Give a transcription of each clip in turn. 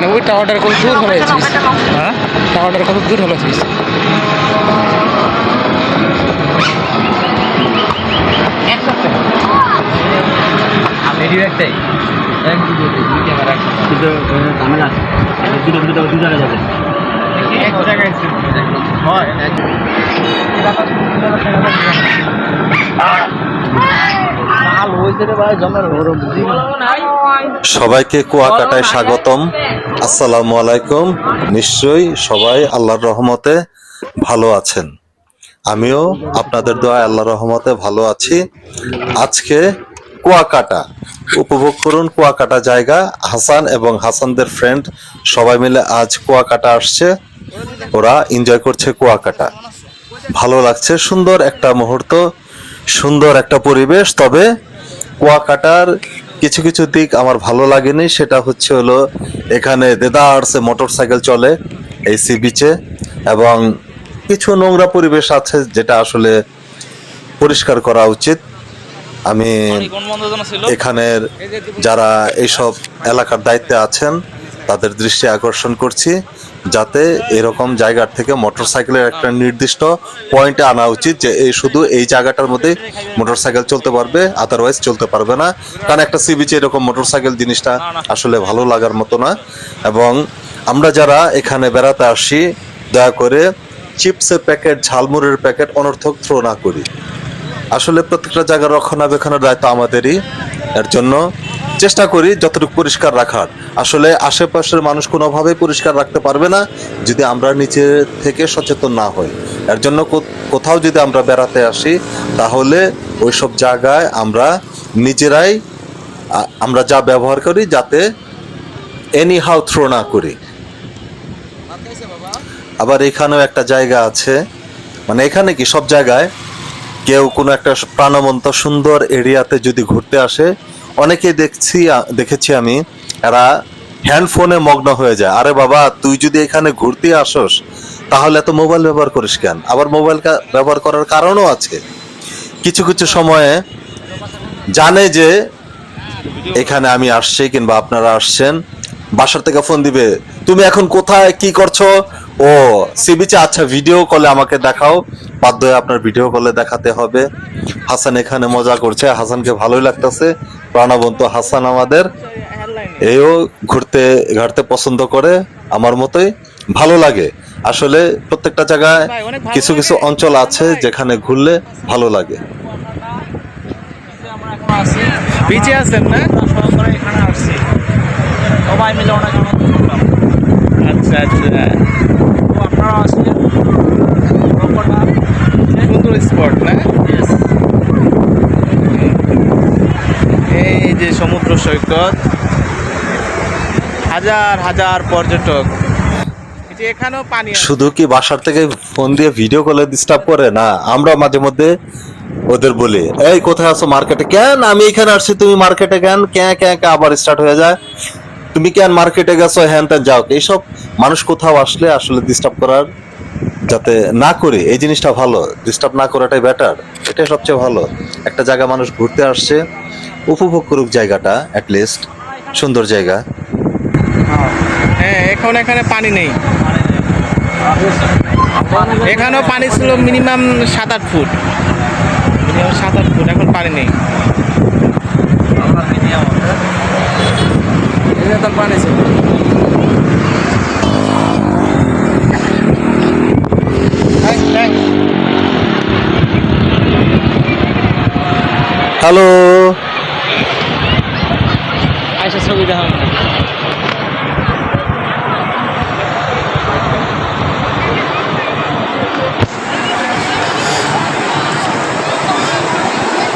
মানে ওই টাওয়ারটার কত দূর হলো হ্যাঁ টাওয়ারটার কত দূর হলো ভিডিও একটাই কিন্তু ঝামেলা আছে সবাইকে কুয়াকাটায় স্বাগতম। আসসালামু আলাইকুম। নিশ্চয়ই সবাই আল্লাহর রহমতে ভালো আছেন। আমিও আপনাদের দোয়া আল্লাহর রহমতে ভালো আছি। আজকে কুয়াকাটা, উপভোগ করুন কুয়াকাটা জায়গা। হাসান এবং হাসানদের ফ্রেন্ড সবাই মিলে আজ কুয়াকাটা আসছে। ওরা এনজয় করছে কুয়াকাটা। ভালো লাগছে, সুন্দর একটা মুহূর্ত, সুন্দর একটা পরিবেশ। তবে কুয়াকাটার কিছু কিছু দিক আমার ভালো লাগেনি সেটা হচ্ছে হলো এখানে দেদারসে মোটর সাইকেল চলে এই সি বিচে এবং কিছু নোংরা পরিবেশ আছে যেটা আসলে পরিষ্কার করা উচিত। আমি এখানের যারা এইসব এলাকার দায়িত্বে আছেন তাদের দৃষ্টি আকর্ষণ করছি যাতে এরকম জায়গার থেকে মোটরসাইকেলের একটা নির্দিষ্ট পয়েন্টে আনা উচিত যে এই শুধু এই জায়গাটার মধ্যে মোটরসাইকেল চলতে পারবে আদারওয়াইজ চলতে পারবে না। কারণ একটা সি বিচে এরকম মোটরসাইকেল জিনিসটা আসলে ভালো লাগার মতো না। এবং আমরা যারা এখানে বেড়াতে আসি, দয়া করে চিপসের প্যাকেট, ঝালমুড়ের প্যাকেট অনর্থক থ্রো না করি। আসলে প্রত্যেকটা জায়গার রক্ষণাবেক্ষণের দায়িত্ব আমাদেরই। এর জন্য চেষ্টা করি যতটুকু পরিষ্কার রাখার। আসলে আশেপাশের মানুষ কোনোভাবেই পরিষ্কার রাখতে পারবে না যদি আমরা নিচে থেকে সচেতন না হই। এর জন্য কোথাও যদি আমরা বেড়াতে আসি, তাহলে ওইসব জায়গায় আমরা নিজেরাই আমরা যা ব্যবহার করি যাতে এনি হাউ থ্রো না করি। আবার এখানেও একটা জায়গা আছে। মানে এখানে কি সব জায়গায় কেউ কোনো একটা প্রাণবন্ত সুন্দর এরিয়াতে যদি ঘুরতে আসে অনেকেই দেখছি দেখেছি আমি, এরা হ্যান্ডফোনে মগ্ন হয়ে যায়। আরে বাবা, তুই যদি এখানে ঘুরতে আসস, তাহলে এত মোবাইল ব্যবহার করিস কেন? আবার মোবাইল ব্যবহার করার কারণও আছে। কিছু কিছু সময়ে জানে যে, এখানে আমি আসছি কিংবা আপনারা আসছেন, বাসার থেকে ফোন দিবে, তুমি এখন কোথায়? কি করছ? ও, সি বিচে আচ্ছা ভিডিও কলে আমাকে দেখাও। বাধ্য হয়ে আপনার ভিডিও কলে দেখাতে হবে। হাসান এখানে মজা করছে হাসানকে ভালোই লাগতেছে। প্রাণবন্ত হাসান আমাদের এও ঘুরতে ঘাটতে পছন্দ করে আমার মতোই ভালো লাগে। আসলে প্রত্যেকটা জায়গায় কিছু কিছু অঞ্চল আছে যেখানে ঘুরলে ভালো লাগে। বিচে আছেন না? এখানে আসছি সবাই মিলে অনেক আনন্দ আচ্ছা। আচ্ছা আপনারা আসলে সুন্দর স্পট না? এই যে সমুদ্র সৈকত। হাজার হাজার পর্যটক। এখানেও পানি শুধু কি বাসার থেকে ফোন দিয়ে ভিডিও কলে ডিস্টার্ব করে? না আমরা মাঝে মধ্যে ওদের বলি এই কোথায় আছো মার্কেটে কেন? আমি এখানে আসছি তুমি মার্কেটে কেন? ক্যাঁ ক্যাঁ ক্যাঁ আবার স্টার্ট হয়ে যায়। তুমি কেন মার্কেটে গেছো? হ্যান ত্যান যাও। এইসব মানুষ কোথাও আসলে আসলে ডিস্টার্ব করার যাতে না করে এই জিনিসটা ভালো ডিস্টার্ব না করাটাই বেটার এটাই সবচেয়ে ভালো। একটা জায়গা মানুষ ঘুরতে আসছে উপভোগ করুক জায়গাটা লিস্ট সুন্দর জায়গা। হ্যাঁ এখন এখানে পানি নেই। এখানেও পানি ছিল মিনিমাম সাত আট ফুট। মিনিমাম সাত আট ফুট এখন পানি নেই। পানি ছিল। হ্যালো। আচ্ছা ছবি দেখা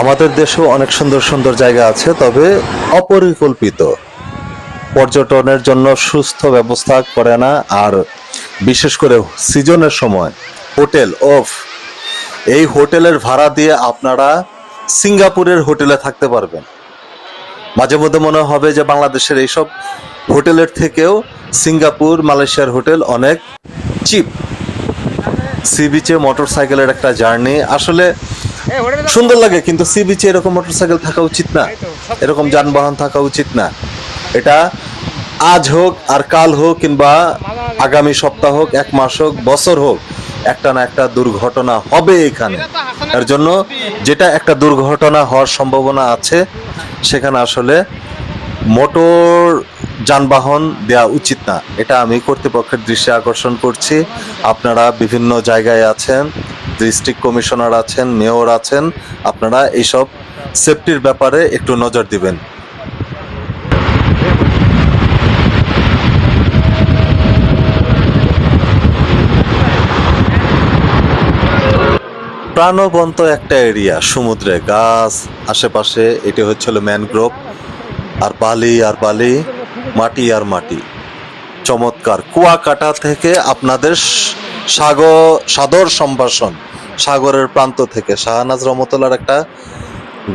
আমাদের দেশেও অনেক সুন্দর সুন্দর জায়গা আছে তবে অপরিকল্পিত। পর্যটনের জন্য সুস্থ ব্যবস্থা করে না আর বিশেষ করে সিজনের সময়। হোটেল অফ এই হোটেলের ভাড়া দিয়ে আপনারা সিঙ্গাপুরের হোটেলে থাকতে পারবেন। মাঝে মধ্যে মনে হবে যে বাংলাদেশের এইসব হোটেলের থেকেও সিঙ্গাপুর, মালয়েশিয়ার হোটেল অনেক চিপ। সি বিচে মোটর সাইকেলের একটা জার্নি। আসলে সুন্দর লাগে, কিন্তু সি বিচে এরকম মোটর সাইকেল থাকা উচিত না। এরকম যানবাহন থাকা উচিত না। এটা আজ হোক আর কাল হোক কিংবা আগামী সপ্তাহ হোক, এক মাস হোক, বছর হোক একটা না একটা দুর্ঘটনা হবে এখানে। এর জন্য যেটা একটা দুর্ঘটনা হওয়ার সম্ভাবনা আছে, সেখানে আসলে মোটর যানবাহন দেওয়া উচিত না। এটা আমি কর্তৃপক্ষের দৃষ্টি আকর্ষণ করছি। আপনারা বিভিন্ন জায়গায় আছেন, ডিস্ট্রিক্ট কমিশনার আছেন, মেয়র আছেন, আপনারা এইসব সেফটির ব্যাপারে একটু নজর দিবেন। প্রাণবন্ত একটা এরিয়া সমুদ্রে গাছ, আশেপাশে এটি হচ্ছিল ম্যানগ্রোভ আর বালি আর বালি, মাটি আর মাটি। চমৎকার। কুয়াকাটা থেকে আপনাদের সাগর, সাদর সম্ভাষণ, সাগরের প্রান্ত থেকে। শাহনাজ রহমতুল্লার একটা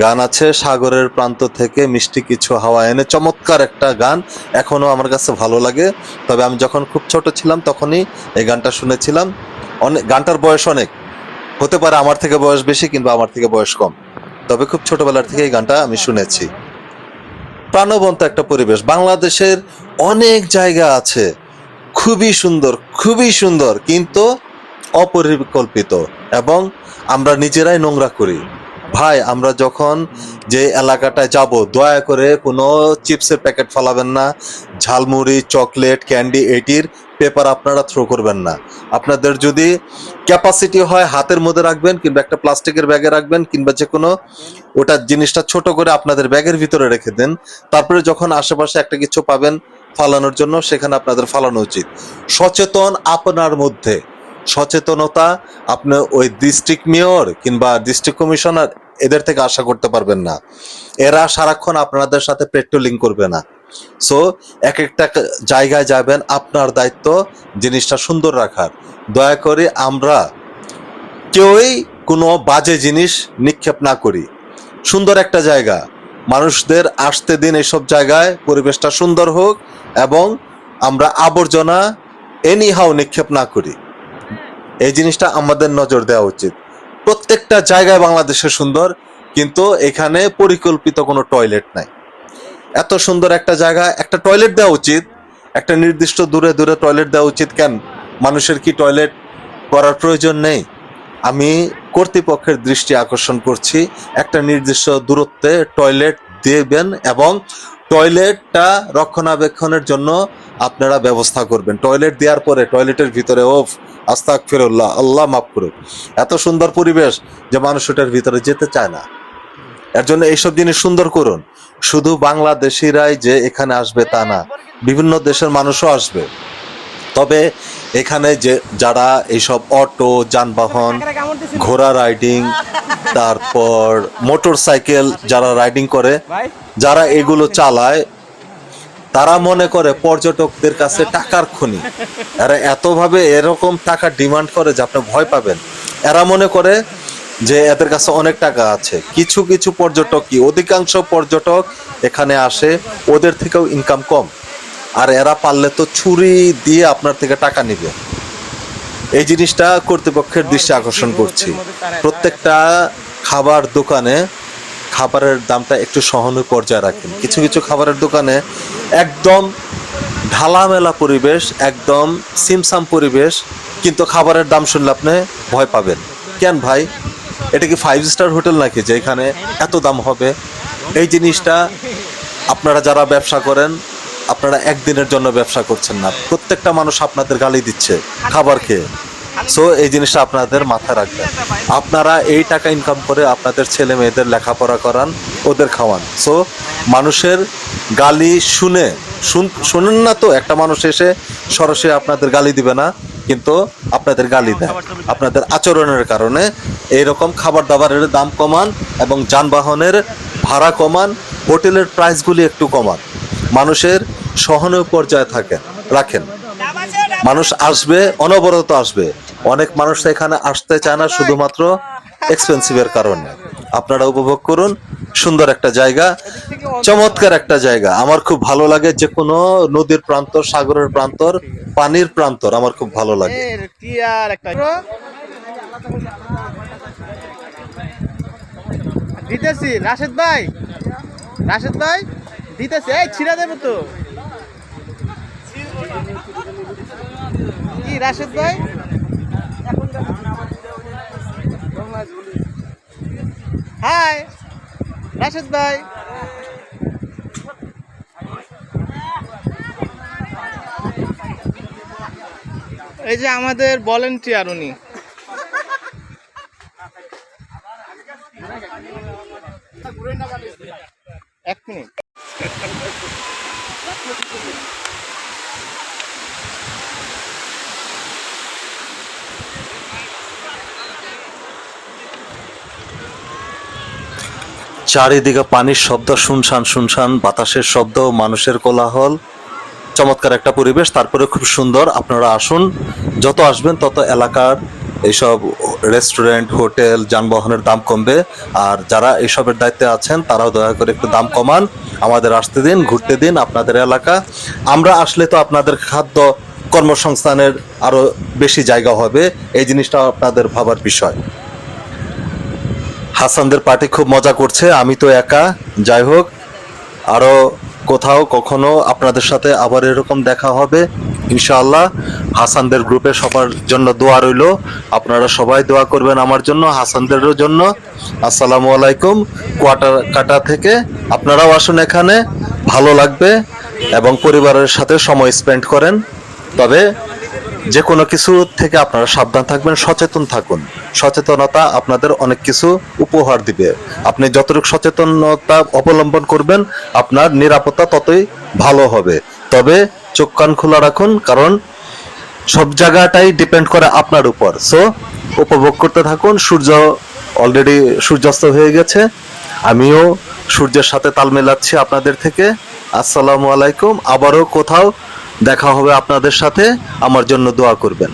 গান আছে, সাগরের প্রান্ত থেকে মিষ্টি কিছু হাওয়া এনে চমৎকার একটা গান। এখনও আমার কাছে ভালো লাগে। তবে আমি যখন খুব ছোট ছিলাম, তখনই এই গানটা শুনেছিলাম। অনেক গানটার বয়স অনেক। হতে পারে আমার থেকে বয়স বেশি কিংবা আমার থেকে বয়স কম। তবে খুব ছোটবেলার থেকে এই গানটা আমি শুনেছি। প্রাণবন্ত একটা পরিবেশ। বাংলাদেশের অনেক জায়গা আছে। খুবই সুন্দর খুবই সুন্দর, কিন্তু অপরিকল্পিত এবং আমরা নিজেরাই নোংরা করি। ভাই, আমরা যখন যে এলাকাটায় যাব, দয়া করে কোনো চিপসের প্যাকেট ফালাবেন না। ঝালমুড়ি, চকলেট, ক্যান্ডি, এটির পেপার আপনারা থ্রো করবেন না। আপনাদের যদি ক্যাপাসিটি হয় হাতের মধ্যে রাখবেন কিংবা একটা প্লাস্টিকের ব্যাগে রাখবেন কিংবা যে কোনো ওটা জিনিসটা ছোট করে আপনাদের ব্যাগের ভিতরে রেখে দেন। তারপরে যখন আশেপাশে একটা কিছু পাবেন ফালানোর জন্য, সেখানে আপনাদের ফালানো উচিত। সচেতন আপনার মধ্যে। সচেতনতা আপনি ওই ডিস্ট্রিক্ট মেয়র কিংবা ডিস্ট্রিক্ট কমিশনার এদের থেকে আশা করতে পারবেন না। এরা সারাক্ষণ আপনাদের সাথে পেট্রোলিং করবে না। সো এক একটা জায়গায় যাবেন, আপনার দায়িত্ব জিনিসটা সুন্দর রাখার। দয়া করে আমরা কেউই কোনো বাজে জিনিস নিক্ষেপ না করি। সুন্দর একটা জায়গা। মানুষদের আসতে দিন এইসব জায়গায়, পরিবেশটা সুন্দর হোক এবং আমরা আবর্জনা এনি হাও নিক্ষেপ না করি। এই জিনিসটা আমাদের নজর দেওয়া উচিত। প্রত্যেকটা জায়গায় বাংলাদেশে সুন্দর, কিন্তু এখানে পরিকল্পিত কোনো টয়লেট নাই। এত সুন্দর একটা জায়গা, একটা টয়লেট দেওয়া উচিত। একটা নির্দিষ্ট দূরে দূরে টয়লেট দেওয়া উচিত কেন? মানুষের কি টয়লেট করার প্রয়োজন নেই? আমি কর্তৃপক্ষের দৃষ্টি আকর্ষণ করছি, একটা নির্দিষ্ট দূরত্বে টয়লেট দেবেন এবং টয়লেটটা রক্ষণাবেক্ষণের জন্য আপনারা ব্যবস্থা করবেন। টয়লেট দেওয়ার পরে টয়লেটের ভিতরে, ওফ আস্তাক ফিরুল্লাহ আল্লাহ মাফ করুক। এত সুন্দর পরিবেশ যে মানুষ ওটার ভিতরে যেতে চায় না। এর জন্য এইসব জিনিস সুন্দর করুন। শুধু বাংলাদেশিরাই যে এখানে আসবে তা না বিভিন্ন দেশের মানুষও আসবে। তবে এখানে যে যারা এইসব অটো যানবাহন ঘোড়া রাইডিং তারপর মোটর সাইকেল যারা রাইডিং করে যারা এগুলো চালায় তারা মনে করে পর্যটকদের কাছে টাকার খনি। এরা এতভাবে এরকম টাকা ডিমান্ড করে যে আপনি ভয় পাবেন। এরা মনে করে যে এদের কাছে অনেক টাকা আছে। কিছু কিছু পর্যটক কি? অধিকাংশ পর্যটক এখানে আসে, ওদের থেকেও ইনকাম কম। আর এরা পারলে তো ছুরি দিয়ে আপনার থেকে টাকা নিবে। এই জিনিসটা কর্তৃপক্ষের দৃষ্টি আকর্ষণ করছি। প্রত্যেকটা খাবার দোকানে খাবারের দামটা একটু সহনীয় পর্যায়ে রাখেন। কিছু কিছু খাবারের দোকানে একদম ঢালামেলা পরিবেশ, একদম সিমসাম পরিবেশ, কিন্তু খাবারের দাম শুনলে আপনি ভয় পাবেন। কেন ভাই? এটা কি ফাইভ স্টার হোটেল নাকি যে এখানে এত দাম হবে? এই জিনিসটা আপনারা যারা ব্যবসা করেন, আপনারা একদিনের জন্য ব্যবসা করছেন না। প্রত্যেকটা মানুষ আপনাদের গালি দিচ্ছে খাবার খেয়ে। সো এই জিনিসটা আপনাদের মাথায় রাখবেন। আপনারা এই টাকা ইনকাম করে আপনাদের ছেলে মেয়েদের লেখাপড়া করান, ওদের খাওয়ান। সো মানুষের গালি শুনে, শুন- শুনেন না তো, একটা মানুষ এসে সরাসরি আপনাদের গালি দিবে না। কিন্তু আপনাদের গালি দেয়। আপনাদের আচরণের কারণে এইরকম খাবার দাবারের দাম কমান এবং যানবাহনের ভাড়া কমান, হোটেলের প্রাইসগুলি একটু কমান। মানুষের সহনীয় পর্যায়ে থাকেন রাখেন। মানুষ আসবে, অনবরত আসবে। অনেক মানুষ এখানে আসতে চায় না শুধুমাত্র এক্সপেন্সিভের কারণে। আপনারা উপভোগ করুন। সুন্দর একটা জায়গা, চমৎকার একটা জায়গা। আমার খুব ভালো লাগে যে কোনো নদীর প্রান্তর, সাগরের প্রান্তর, পানির প্রান্তর আমার খুব ভালো লাগে। দিতেছি, রাশেদ ভাই। রাশেদ ভাই, দিতেছি। এই ছিড়া তো। রাশেদ ভাই? হাই রাশেদ ভাই। এই যে আমাদের ভলেন্টিয়ার উনি। এক মিনিট। চারিদিকে পানির শব্দ, শুনশান শুনশান, বাতাসের শব্দ, মানুষের কোলাহল। চমৎকার একটা পরিবেশ তারপরে খুব সুন্দর। আপনারা আসুন, যত আসবেন তত এলাকার এইসব রেস্টুরেন্ট, হোটেল, যানবাহনের দাম কমবে। আর যারা এইসবের দায়িত্বে আছেন, তারাও দয়া করে একটু দাম কমান। আমাদের আসতে দিন, ঘুরতে দিন আপনাদের এলাকা। আমরা আসলে তো আপনাদের খাদ্য কর্মসংস্থানের আরও বেশি জায়গা হবে। এই জিনিসটা আপনাদের ভাবার বিষয়। হাসানদের পার্টি খুব মজা করছে, আমি তো একা। যাই হোক, আরও কোথাও কখনো আপনাদের সাথে আবার এরকম দেখা হবে, ইনশাআল্লাহ। হাসানদের গ্রুপে সবার জন্য দোয়া রইল। আপনারা সবাই দোয়া করবেন আমার জন্য, হাসানদেরও জন্য। আসসালামু আলাইকুম। কোয়াটার কাটা থেকে আপনারাও আসুন এখানে। ভালো লাগবে এবং পরিবারের সাথে সময় স্পেন্ড করেন। তবে যে কোনো কিছু থেকে আপনারা সাবধান থাকবেন, সচেতন থাকুন। সচেতনতা আপনাদের অনেক কিছু উপহার দিবে। আপনি যতটুকু সচেতনতা অবলম্বন করবেন, আপনার নিরাপত্তা ততই ভালো হবে। তবে চোখ কান খোলা রাখুন, কারণ সব জায়গাটাই ডিপেন্ড করে আপনার উপর। সো উপভোগ করতে থাকুন, সূর্য অলরেডি সূর্যাস্ত হয়ে গেছে। আমিও সূর্যের সাথে তাল মেলাচ্ছি আপনাদের থেকে। আসসালামু আলাইকুম। আবারও কোথাও দেখা হবে আপনাদের সাথে। আমার জন্য দোয়া করবেন।